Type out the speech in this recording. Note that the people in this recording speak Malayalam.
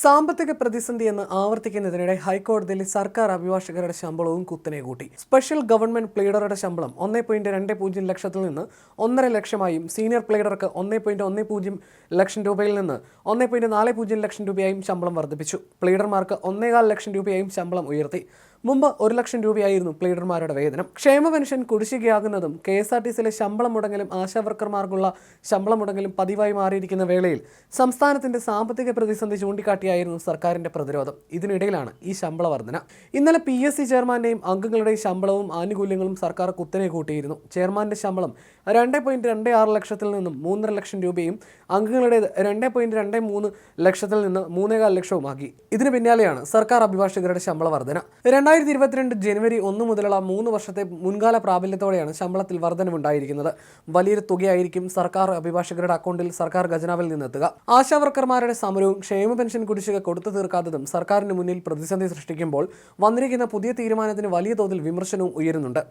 സാമ്പത്തിക പ്രതിസന്ധി എന്ന് ആവർത്തിക്കുന്നതിനിടെ ഹൈക്കോടതിയിൽ സർക്കാർ അഭിഭാഷകരുടെ ശമ്പളവും കുത്തനെ കൂട്ടി. സ്പെഷ്യൽ ഗവൺമെന്റ് പ്ലീഡറുടെ ശമ്പളം ഒന്നേ പോയിന്റ് രണ്ട് പൂജ്യം ലക്ഷത്തിൽ നിന്ന് ഒന്നര ലക്ഷമായും സീനിയർ പ്ലീഡർക്ക് ഒന്നേ പോയിന്റ് ഒന്ന് പൂജ്യം ലക്ഷം രൂപയിൽ നിന്ന് ഒന്നേ പോയിന്റ് നാല് പൂജ്യം ലക്ഷം രൂപയായും ശമ്പളം വർദ്ധിപ്പിച്ചു. പ്ലീഡർമാർക്ക് ഒന്നേകാൽ ലക്ഷം രൂപയായും ശമ്പളം ഉയർത്തി. മുമ്പ് ഒരു ലക്ഷം രൂപയായിരുന്നു പ്ലീഡർമാരുടെ വേതനം. ക്ഷേമ പെൻഷൻ കുടിശ്ശികയാകുന്നതും കെ എസ് ആർ ടി സിയിലെ ശമ്പളം മുടങ്ങലും ആശാവർക്കർമാർക്കുള്ള ശമ്പളം മുടങ്ങലും പതിവായി മാറിയിരിക്കുന്ന വേളയിൽ സംസ്ഥാനത്തിന്റെ സാമ്പത്തിക പ്രതിസന്ധി ചൂണ്ടിക്കാട്ടിയായിരുന്നു സർക്കാരിന്റെ പ്രതിരോധം. ഇതിനിടയിലാണ് ഈ ശമ്പള വർധന. ഇന്നലെ പി എസ് സി ചെയർമാന്റെയും അംഗങ്ങളുടെയും ശമ്പളവും ആനുകൂല്യങ്ങളും സർക്കാർ കുത്തനെ കൂട്ടിയിരുന്നു. ചെയർമാന്റെ ശമ്പളം രണ്ട് പോയിന്റ് രണ്ട് ആറ് ലക്ഷത്തിൽ നിന്നും മൂന്നര ലക്ഷം രൂപയും അംഗങ്ങളുടേത് രണ്ട് പോയിന്റ് രണ്ട് മൂന്ന് ലക്ഷത്തിൽ നിന്ന് മൂന്നേകാൽ ലക്ഷവുമാക്കി. ഇതിന് പിന്നാലെയാണ് സർക്കാർ അഭിഭാഷകരുടെ ശമ്പള വർധന. രണ്ടായിരത്തി ഇരുപത്തിരണ്ട് ജനുവരി ഒന്ന് മുതലുള്ള മൂന്ന് വർഷത്തെ മുൻകാല പ്രാബല്യത്തോടെയാണ് ശമ്പളത്തിൽ വർധനവുണ്ടായിരിക്കുന്നത്. വലിയൊരു തുകയായിരിക്കും സർക്കാർ അഭിഭാഷകരുടെ അക്കൗണ്ടിൽ സർക്കാർ ഖജനാവിൽ നിന്നെത്തുക. ആശാവർക്കർമാരുടെ സമരവും ക്ഷേമ പെൻഷൻ കുടിശ്ശിക കൊടുത്തു തീർക്കാത്തതും സർക്കാരിന് മുന്നിൽ പ്രതിസന്ധി സൃഷ്ടിക്കുമ്പോൾ വന്നിരിക്കുന്ന പുതിയ തീരുമാനത്തിന് വലിയ തോതിൽ വിമർശനവും ഉയരുന്നുണ്ട്.